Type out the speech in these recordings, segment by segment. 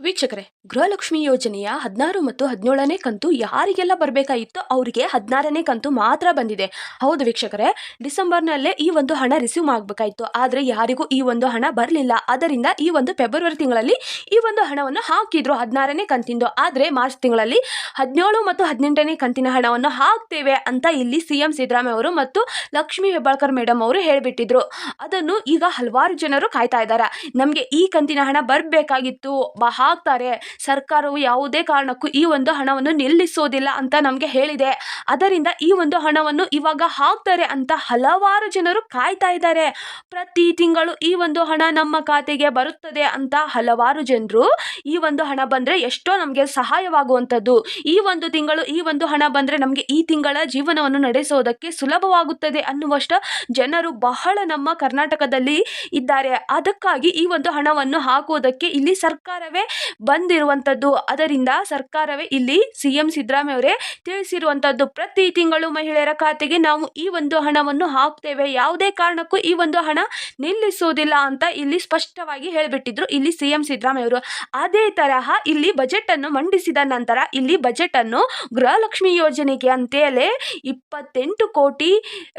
ವೀಕ್ಷಕರೇ, ಗೃಹಲಕ್ಷ್ಮಿ ಯೋಜನೆಯ ಹದಿನಾರು ಮತ್ತು ಹದಿನೇಳನೇ ಕಂತು ಯಾರಿಗೆಲ್ಲ ಬರಬೇಕಾಗಿತ್ತು ಅವರಿಗೆ ಹದಿನಾರನೇ ಕಂತು ಮಾತ್ರ ಬಂದಿದೆ. ಹೌದು ವೀಕ್ಷಕರೇ, ಡಿಸೆಂಬರ್ನಲ್ಲೇ ಈ ಒಂದು ಹಣ ರಿಸೀವ್ ಆಗಬೇಕಾಯಿತು. ಆದರೆ ಯಾರಿಗೂ ಈ ಒಂದು ಹಣ ಬರಲಿಲ್ಲ. ಅದರಿಂದ ಈ ಒಂದು ಫೆಬ್ರವರಿ ತಿಂಗಳಲ್ಲಿ ಈ ಒಂದು ಹಣವನ್ನು ಹಾಕಿದ್ರು ಹದಿನಾರನೇ ಕಂತಿಂದು. ಆದರೆ ಮಾರ್ಚ್ ತಿಂಗಳಲ್ಲಿ ಹದಿನೇಳು ಮತ್ತು ಹದಿನೆಂಟನೇ ಕಂತಿನ ಹಣವನ್ನು ಹಾಕ್ತೇವೆ ಅಂತ ಇಲ್ಲಿ ಸಿ ಎಂ ಸಿದ್ದರಾಮಯ್ಯ ಅವರು ಮತ್ತು ಲಕ್ಷ್ಮೀ ಹೆಬ್ಬಾಳ್ಕರ್ ಮೇಡಮ್ ಅವರು ಹೇಳಿಬಿಟ್ಟಿದ್ರು. ಅದನ್ನು ಈಗ ಹಲವಾರು ಜನರು ಕಾಯ್ತಾ ಇದ್ದಾರೆ. ನಮಗೆ ಈ ಕಂತಿನ ಹಣ ಬರಬೇಕಾಗಿತ್ತು. ಬ ಹಾಕ್ತಾರೆ ಸರ್ಕಾರವು ಯಾವುದೇ ಕಾರಣಕ್ಕೂ ಈ ಒಂದು ಹಣವನ್ನು ನಿಲ್ಲಿಸೋದಿಲ್ಲ ಅಂತ ನಮಗೆ ಹೇಳಿದೆ. ಅದರಿಂದ ಈ ಒಂದು ಹಣವನ್ನು ಇವಾಗ ಹಾಕ್ತಾರೆ ಅಂತ ಹಲವಾರು ಜನರು ಕಾಯ್ತಾ ಇದ್ದಾರೆ. ಪ್ರತಿ ತಿಂಗಳು ಈ ಒಂದು ಹಣ ನಮ್ಮ ಖಾತೆಗೆ ಬರುತ್ತದೆ ಅಂತ ಹಲವಾರು ಜನರು ಈ ಒಂದು ಹಣ ಬಂದರೆ ಎಷ್ಟೋ ನಮಗೆ ಸಹಾಯವಾಗುವಂಥದ್ದು. ಈ ಒಂದು ತಿಂಗಳು ಈ ಒಂದು ಹಣ ಬಂದರೆ ನಮಗೆ ಈ ತಿಂಗಳ ಜೀವನವನ್ನು ನಡೆಸೋದಕ್ಕೆ ಸುಲಭವಾಗುತ್ತದೆ ಅನ್ನುವಷ್ಟು ಜನರು ಬಹಳ ನಮ್ಮ ಕರ್ನಾಟಕದಲ್ಲಿ ಇದ್ದಾರೆ. ಅದಕ್ಕಾಗಿ ಈ ಒಂದು ಹಣವನ್ನು ಹಾಕುವುದಕ್ಕೆ ಇಲ್ಲಿ ಸರ್ಕಾರವೇ ಬಂದಿರುವಂಥದ್ದು. ಅದರಿಂದ ಸರ್ಕಾರವೇ ಇಲ್ಲಿ ಸಿ ಎಂ ಸಿದ್ದರಾಮಯ್ಯ ಅವರೇ ತಿಳಿಸಿರುವಂಥದ್ದು. ಪ್ರತಿ ತಿಂಗಳು ಮಹಿಳೆಯರ ಖಾತೆಗೆ ನಾವು ಈ ಒಂದು ಹಣವನ್ನು ಹಾಕ್ತೇವೆ. ಯಾವುದೇ ಕಾರಣಕ್ಕೂ ಈ ಒಂದು ಹಣ ನಿಲ್ಲಿಸುವುದಿಲ್ಲ ಅಂತ ಇಲ್ಲಿ ಸ್ಪಷ್ಟವಾಗಿ ಹೇಳಿಬಿಟ್ಟಿದ್ರು ಇಲ್ಲಿ ಸಿ ಎಂ ಸಿದ್ದರಾಮಯ್ಯ ಅವರು ಅದೇ ತರಹ ಇಲ್ಲಿ ಬಜೆಟ್ ಅನ್ನು ಮಂಡಿಸಿದ ನಂತರ ಇಲ್ಲಿ ಬಜೆಟ್ ಅನ್ನು ಗೃಹಲಕ್ಷ್ಮಿ ಯೋಜನೆಗೆ ಅಂತೇಳಿ ಇಪ್ಪತ್ತೆಂಟು ಕೋಟಿ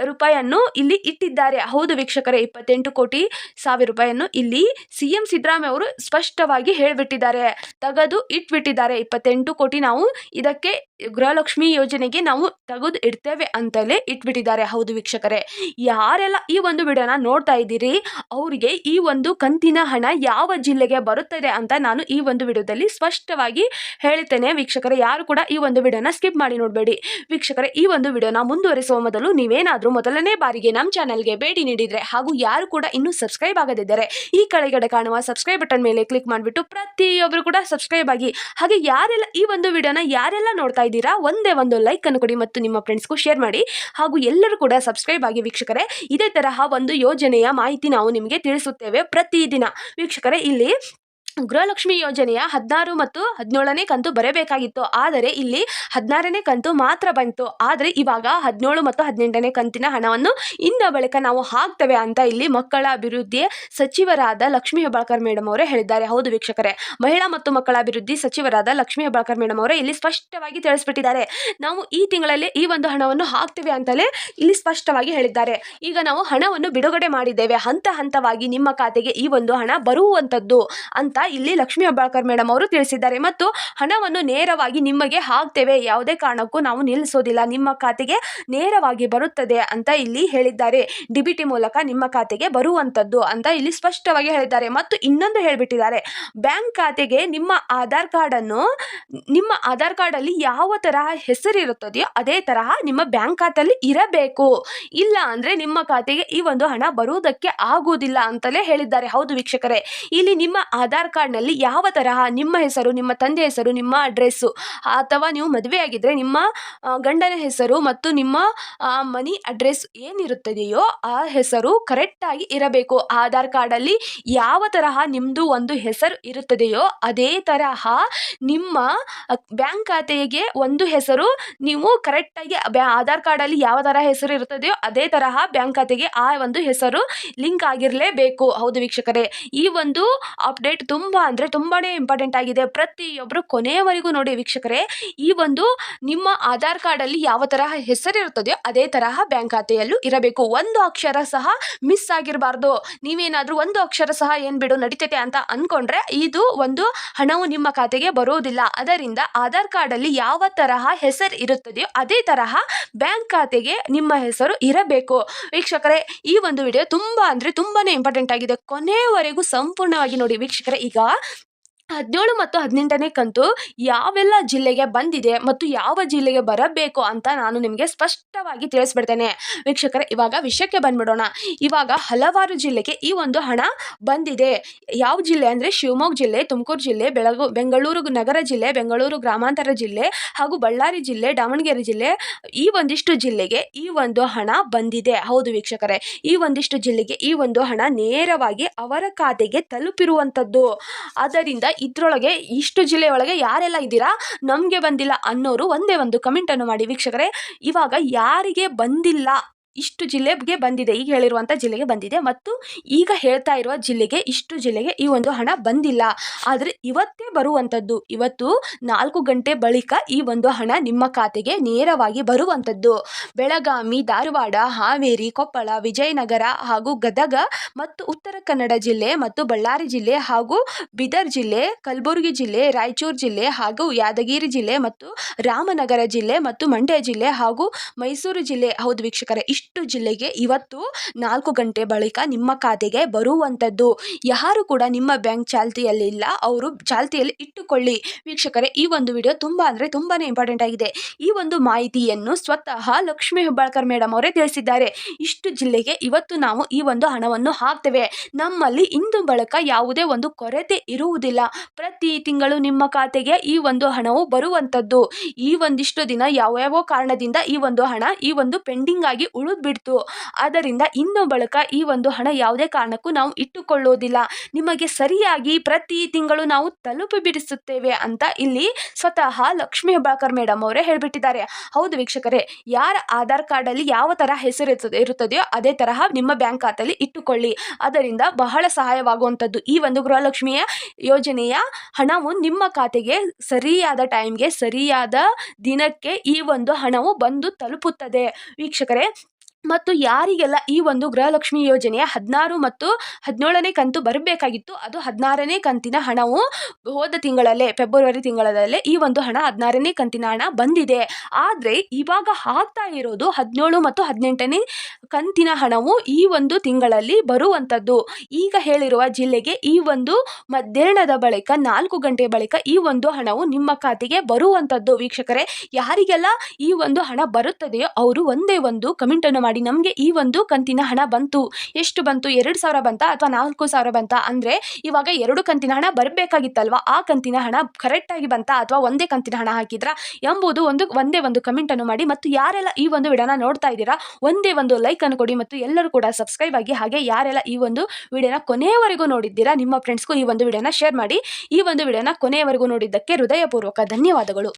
ರೂಪಾಯಿಯನ್ನು ಇಲ್ಲಿ ಇಟ್ಟಿದ್ದಾರೆ. ಹೌದು ವೀಕ್ಷಕರೇ, ಇಪ್ಪತ್ತೆಂಟು ಕೋಟಿ ಸಾವಿರ ರೂಪಾಯಿಯನ್ನು ಇಲ್ಲಿ ಸಿ ಎಂ ಸಿದ್ದರಾಮಯ್ಯ ಅವರು ಸ್ಪಷ್ಟವಾಗಿ ಹೇಳಿಬಿಟ್ಟಿದ್ದಾರೆ. ತೆಗೆದು ಇಟ್ಬಿಟ್ಟಿದ್ದಾರೆ. ಇಪ್ಪತ್ತೆಂಟು ಕೋಟಿ ನಾವು ಇದಕ್ಕೆ ಗೃಹಲಕ್ಷ್ಮಿ ಯೋಜನೆಗೆ ನಾವು ತೆಗೆದು ಇಡ್ತೇವೆ ಅಂತಲೇ ಇಟ್ಬಿಟ್ಟಿದ್ದಾರೆ. ಹೌದು ವೀಕ್ಷಕರೇ. ಯಾರೆಲ್ಲ ಈ ಒಂದು ವಿಡಿಯೋನ ನೋಡ್ತಾ ಇದ್ದೀರಿ, ಅವರಿಗೆ ಈ ಒಂದು ಕಂತಿನ ಹಣ ಯಾವ ಜಿಲ್ಲೆಗೆ ಬರುತ್ತದೆ ಅಂತ ನಾನು ಈ ಒಂದು ವಿಡಿಯೋದಲ್ಲಿ ಸ್ಪಷ್ಟವಾಗಿ ಹೇಳ್ತೇನೆ ವೀಕ್ಷಕರೇ. ಯಾರು ಕೂಡ ಈ ಒಂದು ವಿಡಿಯೋನ ಸ್ಕಿಪ್ ಮಾಡಿ ನೋಡಬೇಡಿ. ವೀಕ್ಷಕರೇ, ಈ ಒಂದು ವಿಡಿಯೋನ ಮುಂದುವರಿಸುವ ಮೊದಲು ನೀವೇನಾದರೂ ಮೊದಲನೇ ಬಾರಿಗೆ ನಮ್ಮ ಚಾನಲ್ಗೆ ಭೇಟಿ ನೀಡಿದರೆ ಹಾಗೂ ಯಾರು ಕೂಡ ಇನ್ನೂ ಸಬ್ಸ್ಕ್ರೈಬ್ ಆಗದಿದ್ದರೆ ಈ ಕೆಳಗಡೆ ಕಾಣುವ ಸಬ್ಸ್ಕ್ರೈಬ್ ಬಟನ್ ಮೇಲೆ ಕ್ಲಿಕ್ ಮಾಡಿಬಿಟ್ಟು ಪ್ರತಿಯೊಬ್ಬರು ಕೂಡ ಸಬ್ಸ್ಕ್ರೈಬ್ ಆಗಿ, ಹಾಗೆ ಯಾರೆಲ್ಲ ಈ ಒಂದು ವಿಡಿಯೋನ ಯಾರೆಲ್ಲ ನೋಡ್ತಾ ಇದ್ದೀರಾ ಒಂದೇ ಒಂದು ಲೈಕ್ ಅನ್ನು ಕೊಡಿ ಮತ್ತು ನಿಮ್ಮ ಫ್ರೆಂಡ್ಸ್ಗೂ ಶೇರ್ ಮಾಡಿ. ಹಾಗೂ ಎಲ್ಲರೂ ಕೂಡ ಸಬ್ಸ್ಕ್ರೈಬ್ ಆಗಿ ವೀಕ್ಷಕರೇ, ಇದೇ ತರಹ ಒಂದು ಯೋಜನೆಯ ಮಾಹಿತಿ ನಾವು ನಿಮಗೆ ತಿಳಿಸುತ್ತೇವೆ ಪ್ರತಿದಿನ. ವೀಕ್ಷಕರೇ, ಇಲ್ಲಿ ಗೃಹಲಕ್ಷ್ಮಿ ಯೋಜನೆಯ ಹದಿನಾರು ಮತ್ತು ಹದಿನೇಳನೇ ಕಂತು ಬರಬೇಕಾಗಿತ್ತು ಆದರೆ ಇಲ್ಲಿ ಹದಿನಾರನೇ ಕಂತು ಮಾತ್ರ ಬಂತು. ಆದರೆ ಇವಾಗ ಹದಿನೇಳು ಮತ್ತು ಹದಿನೆಂಟನೇ ಕಂತಿನ ಹಣವನ್ನು ಇಂದ ಬಳಿಕ ನಾವು ಹಾಕ್ತೇವೆ ಅಂತ ಇಲ್ಲಿ ಮಕ್ಕಳ ಅಭಿವೃದ್ಧಿ ಸಚಿವರಾದ ಲಕ್ಷ್ಮೀ ಹೆಬ್ಬಾಳ್ಕರ್ ಮೇಡಮ್ ಅವರೇ ಹೇಳಿದ್ದಾರೆ. ಹೌದು ವೀಕ್ಷಕರೇ, ಮಹಿಳಾ ಮತ್ತು ಮಕ್ಕಳ ಅಭಿವೃದ್ಧಿ ಸಚಿವರಾದ ಲಕ್ಷ್ಮೀ ಹೆಬ್ಬಾಳ್ಕರ್ ಮೇಡಮ್ ಅವರೇ ಇಲ್ಲಿ ಸ್ಪಷ್ಟವಾಗಿ ತಿಳಿಸ್ಬಿಟ್ಟಿದ್ದಾರೆ. ನಾವು ಈ ತಿಂಗಳಲ್ಲಿ ಈ ಒಂದು ಹಣವನ್ನು ಹಾಕ್ತೇವೆ ಅಂತಲೇ ಇಲ್ಲಿ ಸ್ಪಷ್ಟವಾಗಿ ಹೇಳಿದ್ದಾರೆ. ಈಗ ನಾವು ಹಣವನ್ನು ಬಿಡುಗಡೆ ಮಾಡಿದ್ದೇವೆ. ಹಂತ ಹಂತವಾಗಿ ನಿಮ್ಮ ಖಾತೆಗೆ ಈ ಒಂದು ಹಣ ಬರುವಂಥದ್ದು ಅಂತ ಇಲ್ಲಿ ಲಕ್ಷ್ಮೀ ಹೆಬ್ಬಾಳ್ಕರ್ ಮೇಡಮ್ ಅವರು ತಿಳಿಸಿದ್ದಾರೆ. ಮತ್ತು ಹಣವನ್ನು ನೇರವಾಗಿ ನಿಮಗೆ ಹಾಕ್ತೇವೆ. ಯಾವುದೇ ಕಾರಣಕ್ಕೂ ನಾವು ನಿಲ್ಲಿಸೋದಿಲ್ಲ. ನಿಮ್ಮ ಖಾತೆಗೆ ನೇರವಾಗಿ ಬರುತ್ತದೆ ಅಂತ ಇಲ್ಲಿ ಹೇಳಿದ್ದಾರೆ. ಡಿಬಿಟಿ ಮೂಲಕ ನಿಮ್ಮ ಖಾತೆಗೆ ಬರುವಂಥದ್ದು ಅಂತ ಇಲ್ಲಿ ಸ್ಪಷ್ಟವಾಗಿ ಹೇಳಿದ್ದಾರೆ. ಮತ್ತು ಇನ್ನೊಂದು ಹೇಳಿಬಿಟ್ಟಿದ್ದಾರೆ. ಬ್ಯಾಂಕ್ ಖಾತೆಗೆ ನಿಮ್ಮ ಆಧಾರ್ ಕಾರ್ಡನ್ನು ನಿಮ್ಮ ಆಧಾರ್ ಕಾರ್ಡಲ್ಲಿ ಯಾವ ತರಹ ಹೆಸರಿರುತ್ತದೆಯೋ ಅದೇ ತರಹ ನಿಮ್ಮ ಬ್ಯಾಂಕ್ ಖಾತೆಯಲ್ಲಿ ಇರಬೇಕು. ಇಲ್ಲ ಅಂದರೆ ನಿಮ್ಮ ಖಾತೆಗೆ ಈ ಒಂದು ಹಣ ಬರುವುದಕ್ಕೆ ಆಗುವುದಿಲ್ಲ ಅಂತಲೇ ಹೇಳಿದ್ದಾರೆ. ಹೌದು ವೀಕ್ಷಕರೇ. ಇಲ್ಲಿ ನಿಮ್ಮ ಆಧಾರ್ ಕಾರ್ಡ್ನಲ್ಲಿ ಯಾವ ತರಹ ನಿಮ್ಮ ಹೆಸರು, ನಿಮ್ಮ ತಂದೆ ಹೆಸರು, ನಿಮ್ಮ ಅಡ್ರೆಸ್ಸು ಅಥವಾ ನೀವು ಮದುವೆಯಾಗಿದ್ದರೆ ನಿಮ್ಮ ಗಂಡನ ಹೆಸರು ಮತ್ತು ನಿಮ್ಮ ಮನಿ ಅಡ್ರೆಸ್ ಏನಿರುತ್ತದೆಯೋ ಆ ಹೆಸರು ಕರೆಕ್ಟಾಗಿ ಇರಬೇಕು. ಆಧಾರ್ ಕಾರ್ಡಲ್ಲಿ ಯಾವ ತರಹ ನಿಮ್ಮದು ಒಂದು ಹೆಸರು ಇರುತ್ತದೆಯೋ ಅದೇ ತರಹ ನಿಮ್ಮ ಬ್ಯಾಂಕ್ ಖಾತೆಗೆ ಒಂದು ಹೆಸರು ನೀವು ಕರೆಕ್ಟಾಗಿ ಬ್ಯಾ, ಆಧಾರ್ ಕಾರ್ಡಲ್ಲಿ ಯಾವ ಥರ ಹೆಸರು ಇರುತ್ತದೆಯೋ ಅದೇ ತರಹ ಬ್ಯಾಂಕ್ ಖಾತೆಗೆ ಆ ಒಂದು ಹೆಸರು ಲಿಂಕ್ ಆಗಿರಲೇಬೇಕು. ಹೌದು ವೀಕ್ಷಕರೇ. ಈ ಒಂದು ಅಪ್ಡೇಟ್ ತುಂಬ ಅಂದರೆ ತುಂಬಾ ಇಂಪಾರ್ಟೆಂಟ್ ಆಗಿದೆ. ಪ್ರತಿಯೊಬ್ಬರು ಕೊನೆಯವರೆಗೂ ನೋಡಿ ವೀಕ್ಷಕರೇ, ಈ ಒಂದು ನಿಮ್ಮ ಆಧಾರ್ ಕಾರ್ಡಲ್ಲಿ ಯಾವ ತರಹ ಹೆಸರಿರುತ್ತದೆಯೋ ಅದೇ ತರಹ ಬ್ಯಾಂಕ್ ಖಾತೆಯಲ್ಲೂ ಇರಬೇಕು. ಒಂದು ಅಕ್ಷರ ಸಹ ಮಿಸ್ ಆಗಿರಬಾರ್ದು. ನೀವೇನಾದರೂ ಒಂದು ಅಕ್ಷರ ಸಹ ಏನು ಬಿಡು ನಡೀತೈತೆ ಅಂತ ಅಂದ್ಕೊಂಡ್ರೆ ಇದು ಒಂದು ಹಣವು ನಿಮ್ಮ ಖಾತೆಗೆ ಬರೋದಿಲ್ಲ. ಅದರಿಂದ ಆಧಾರ್ ಕಾರ್ಡಲ್ಲಿ ಯಾವ ತರಹ ಹೆಸರು ಇರುತ್ತದೆಯೋ ಅದೇ ತರಹ ಬ್ಯಾಂಕ್ ಖಾತೆಗೆ ನಿಮ್ಮ ಹೆಸರು ಇರಬೇಕು. ವೀಕ್ಷಕರೇ, ಈ ಒಂದು ವಿಡಿಯೋ ತುಂಬ ಅಂದರೆ ತುಂಬಾ ಇಂಪಾರ್ಟೆಂಟ್ ಆಗಿದೆ. ಕೊನೆಯವರೆಗೂ ಸಂಪೂರ್ಣವಾಗಿ ನೋಡಿ ವೀಕ್ಷಕರೇ ಈಗ ಹದಿನೇಳು ಮತ್ತು ಹದಿನೆಂಟನೇ ಕಂತು ಯಾವೆಲ್ಲ ಜಿಲ್ಲೆಗೆ ಬಂದಿದೆ ಮತ್ತು ಯಾವ ಜಿಲ್ಲೆಗೆ ಬರಬೇಕು ಅಂತ ನಾನು ನಿಮಗೆ ಸ್ಪಷ್ಟವಾಗಿ ತಿಳಿಸ್ಬಿಡ್ತೇನೆ. ವೀಕ್ಷಕರ, ಇವಾಗ ವಿಷಯಕ್ಕೆ ಬಂದ್ಬಿಡೋಣ. ಇವಾಗ ಹಲವಾರು ಜಿಲ್ಲೆಗೆ ಈ ಒಂದು ಹಣ ಬಂದಿದೆ. ಯಾವ ಜಿಲ್ಲೆ ಅಂದರೆ ಶಿವಮೊಗ್ಗ ಜಿಲ್ಲೆ, ತುಮಕೂರು ಜಿಲ್ಲೆ, ಬೆಳಗು, ಬೆಂಗಳೂರು ನಗರ ಜಿಲ್ಲೆ, ಬೆಂಗಳೂರು ಗ್ರಾಮಾಂತರ ಜಿಲ್ಲೆ ಹಾಗೂ ಬಳ್ಳಾರಿ ಜಿಲ್ಲೆ, ದಾವಣಗೆರೆ ಜಿಲ್ಲೆ ಈ ಒಂದಿಷ್ಟು ಜಿಲ್ಲೆಗೆ ಈ ಒಂದು ಹಣ ಬಂದಿದೆ. ಹೌದು ವೀಕ್ಷಕರೇ, ಈ ಒಂದಿಷ್ಟು ಜಿಲ್ಲೆಗೆ ಈ ಒಂದು ಹಣ ನೇರವಾಗಿ ಅವರ ಖಾತೆಗೆ ತಲುಪಿರುವಂಥದ್ದು ಆದ್ದರಿಂದ ಇದರೊಳಗೆ ಇಷ್ಟು ಜಿಲ್ಲೆಯೊಳಗೆ ಯಾರೆಲ್ಲ ಇದ್ದೀರಾ? ನಮಗೆ ಬಂದಿಲ್ಲ ಅನ್ನೋರು ಒಂದೇ ಒಂದು ಕಮೆಂಟನ್ನು ಮಾಡಿ. ವೀಕ್ಷಕರೇ, ಇವಾಗ ಯಾರಿಗೆ ಬಂದಿಲ್ಲ ಇಷ್ಟು ಜಿಲ್ಲೆಗೆ ಬಂದಿದೆ, ಈಗ ಹೇಳಿರುವಂಥ ಜಿಲ್ಲೆಗೆ ಬಂದಿದೆ ಮತ್ತು ಈಗ ಹೇಳ್ತಾ ಇರುವ ಜಿಲ್ಲೆಗೆ ಇಷ್ಟು ಜಿಲ್ಲೆಗೆ ಈ ಒಂದು ಹಣ ಬಂದಿಲ್ಲ. ಆದರೆ ಇವತ್ತೇ ಬರುವಂಥದ್ದು ಇವತ್ತು ನಾಲ್ಕು ಗಂಟೆ ಬಳಿಕ ಈ ಒಂದು ಹಣ ನಿಮ್ಮ ಖಾತೆಗೆ ನೇರವಾಗಿ ಬರುವಂಥದ್ದು ಬೆಳಗಾವಿ, ಧಾರವಾಡ, ಹಾವೇರಿ, ಕೊಪ್ಪಳ, ವಿಜಯನಗರ ಹಾಗೂ ಗದಗ ಮತ್ತು ಉತ್ತರ ಕನ್ನಡ ಜಿಲ್ಲೆ ಮತ್ತು ಬಳ್ಳಾರಿ ಜಿಲ್ಲೆ ಹಾಗೂ ಬೀದರ್ ಜಿಲ್ಲೆ, ಕಲಬುರಗಿ ಜಿಲ್ಲೆ, ರಾಯಚೂರು ಜಿಲ್ಲೆ ಹಾಗೂ ಯಾದಗಿರಿ ಜಿಲ್ಲೆ ಮತ್ತು ರಾಮನಗರ ಜಿಲ್ಲೆ ಮತ್ತು ಮಂಡ್ಯ ಜಿಲ್ಲೆ ಹಾಗೂ ಮೈಸೂರು ಜಿಲ್ಲೆ. ಹೌದು ವೀಕ್ಷಕರೇ, ಇಷ್ಟು ಜಿಲ್ಲೆಗೆ ಇವತ್ತು ನಾಲ್ಕು ಗಂಟೆ ಬಳಿಕ ನಿಮ್ಮ ಖಾತೆಗೆ ಬರುವಂಥದ್ದು. ಯಾರು ಕೂಡ ನಿಮ್ಮ ಬ್ಯಾಂಕ್ ಚಾಲ್ತಿಯಲ್ಲಿಲ್ಲ ಅವರು ಚಾಲ್ತಿಯಲ್ಲಿ ಇಟ್ಟುಕೊಳ್ಳಿ. ವೀಕ್ಷಕರೇ, ಈ ಒಂದು ವಿಡಿಯೋ ತುಂಬ ಅಂದರೆ ತುಂಬಾ ಇಂಪಾರ್ಟೆಂಟ್ ಆಗಿದೆ. ಈ ಒಂದು ಮಾಹಿತಿಯನ್ನು ಸ್ವತಃ ಲಕ್ಷ್ಮೀ ಹೆಬ್ಬಾಳ್ಕರ್ ಮೇಡಮ್ ಅವರೇ ತಿಳಿಸಿದ್ದಾರೆ. ಇಷ್ಟು ಜಿಲ್ಲೆಗೆ ಇವತ್ತು ನಾವು ಈ ಒಂದು ಹಣವನ್ನು ಹಾಕ್ತೇವೆ. ನಮ್ಮಲ್ಲಿ ಇಂದು ಬಳಕ ಯಾವುದೇ ಒಂದು ಕೊರತೆ ಇರುವುದಿಲ್ಲ. ಪ್ರತಿ ತಿಂಗಳು ನಿಮ್ಮ ಖಾತೆಗೆ ಈ ಒಂದು ಹಣವು ಬರುವಂಥದ್ದು. ಈ ಒಂದಿಷ್ಟು ದಿನ ಯಾವ್ಯಾವ ಕಾರಣದಿಂದ ಈ ಒಂದು ಹಣ ಈ ಒಂದು ಪೆಂಡಿಂಗ್ ಆಗಿ ಬಿಡ್ತು ಆದ್ದರಿಂದ ಇನ್ನು ಬಳಿಕ ಈ ಒಂದು ಹಣ ಯಾವುದೇ ಕಾರಣಕ್ಕೂ ನಾವು ಇಟ್ಟುಕೊಳ್ಳೋದಿಲ್ಲ. ನಿಮಗೆ ಸರಿಯಾಗಿ ಪ್ರತಿ ತಿಂಗಳು ನಾವು ತಲುಪಿ ಬಿಡಿಸುತ್ತೇವೆ ಅಂತ ಇಲ್ಲಿ ಸ್ವತಃ ಲಕ್ಷ್ಮೀ ಹೆಬ್ಬಾಳ್ಕರ್ ಮೇಡಮ್ ಅವರೇ ಹೇಳಿಬಿಟ್ಟಿದ್ದಾರೆ. ಹೌದು ವೀಕ್ಷಕರೇ, ಯಾರ ಆಧಾರ್ ಕಾರ್ಡಲ್ಲಿ ಯಾವ ತರಹ ಹೆಸರು ಇರುತ್ತದೆಯೋ ಅದೇ ತರಹ ನಿಮ್ಮ ಬ್ಯಾಂಕ್ ಖಾತೆಯಲ್ಲಿ ಇಟ್ಟುಕೊಳ್ಳಿ. ಅದರಿಂದ ಬಹಳ ಸಹಾಯವಾಗುವಂಥದ್ದು ಈ ಒಂದು ಗೃಹಲಕ್ಷ್ಮಿಯ ಯೋಜನೆಯ ಹಣವು ನಿಮ್ಮ ಖಾತೆಗೆ ಸರಿಯಾದ ಟೈಮ್ಗೆ, ಸರಿಯಾದ ದಿನಕ್ಕೆ ಈ ಒಂದು ಹಣವು ಬಂದು ತಲುಪುತ್ತದೆ. ವೀಕ್ಷಕರೇ ಮತ್ತು ಯಾರಿಗೆಲ್ಲ ಈ ಒಂದು ಗೃಹಲಕ್ಷ್ಮಿ ಯೋಜನೆಯ ಹದಿನಾರು ಮತ್ತು ಹದಿನೇಳನೇ ಕಂತು ಬರಬೇಕಾಗಿತ್ತು, ಅದು ಹದಿನಾರನೇ ಕಂತಿನ ಹಣವು ಹೋದ ತಿಂಗಳಲ್ಲೇ, ಫೆಬ್ರವರಿ ತಿಂಗಳಲ್ಲೇ ಈ ಒಂದು ಹಣ ಹದಿನಾರನೇ ಕಂತಿನ ಹಣ ಬಂದಿದೆ. ಆದರೆ ಇವಾಗ ಆಗ್ತಾ ಇರೋದು ಹದಿನೇಳು ಮತ್ತು ಹದಿನೆಂಟನೇ ಕಂತಿನ ಹಣವು ಈ ಒಂದು ತಿಂಗಳಲ್ಲಿ ಬರುವಂಥದ್ದು. ಈಗ ಹೇಳಿರುವ ಜಿಲ್ಲೆಗೆ ಈ ಒಂದು ಮಧ್ಯಾಹ್ನದ ಬಳಿಕ, ನಾಲ್ಕು ಗಂಟೆ ಬಳಿಕ ಈ ಒಂದು ಹಣವು ನಿಮ್ಮ ಖಾತೆಗೆ ಬರುವಂಥದ್ದು. ವೀಕ್ಷಕರೇ, ಯಾರಿಗೆಲ್ಲ ಈ ಒಂದು ಹಣ ಬರುತ್ತದೆಯೋ ಅವರು ಒಂದೇ ಒಂದು ಕಮೆಂಟನ್ನು ಮಾಡಿ. ನಮಗೆ ಈ ಒಂದು ಕಂತಿನ ಹಣ ಬಂತು. ಎಷ್ಟು ಬಂತು? ಎರಡು ಸಾವಿರ ಬಂತಾ ಅಥವಾ ನಾಲ್ಕು ಸಾವಿರ ಬಂತಾ? ಅಂದರೆ, ಇವಾಗ ಎರಡು ಕಂತಿನ ಹಣ ಬರಬೇಕಾಗಿತ್ತಲ್ವಾ? ಆ ಕಂತಿನ ಹಣ ಕರೆಕ್ಟಾಗಿ ಬಂತಾ ಅಥವಾ ಒಂದೇ ಕಂತಿನ ಹಣ ಹಾಕಿದ್ರಾ ಎಂಬುದು ಒಂದು, ಒಂದೇ ಒಂದು ಕಮೆಂಟನ್ನು ಮಾಡಿ. ಮತ್ತು ಯಾರೆಲ್ಲ ಈ ಒಂದು ವಿಡನ ನೋಡ್ತಾ ಇದ್ದೀರಾ, ಒಂದೇ ಒಂದು ಲೈಕ್ ಅನ್ನು ಕೊಡಿ ಮತ್ತು ಎಲ್ಲರೂ ಕೂಡ ಸಬ್ಸ್ಕ್ರೈಬ್ ಆಗಿ ಹಾಗೆ ಯಾರೆಲ್ಲ ಈ ಒಂದು ವಿಡಿಯೋನ ಕೊನೆಯವರೆಗೂ ನೋಡಿದ್ದೀರಾ, ನಿಮ್ಮ ಫ್ರೆಂಡ್ಸ್ಗೂ ಈ ಒಂದು ವಿಡಿಯೋನ ಶೇರ್ ಮಾಡಿ. ಈ ಒಂದು ವಿಡಿಯೋನ ಕೊನೆಯವರೆಗೂ ನೋಡಿದ್ದಕ್ಕೆ ಹೃದಯಪೂರ್ವಕ ಧನ್ಯವಾದಗಳು.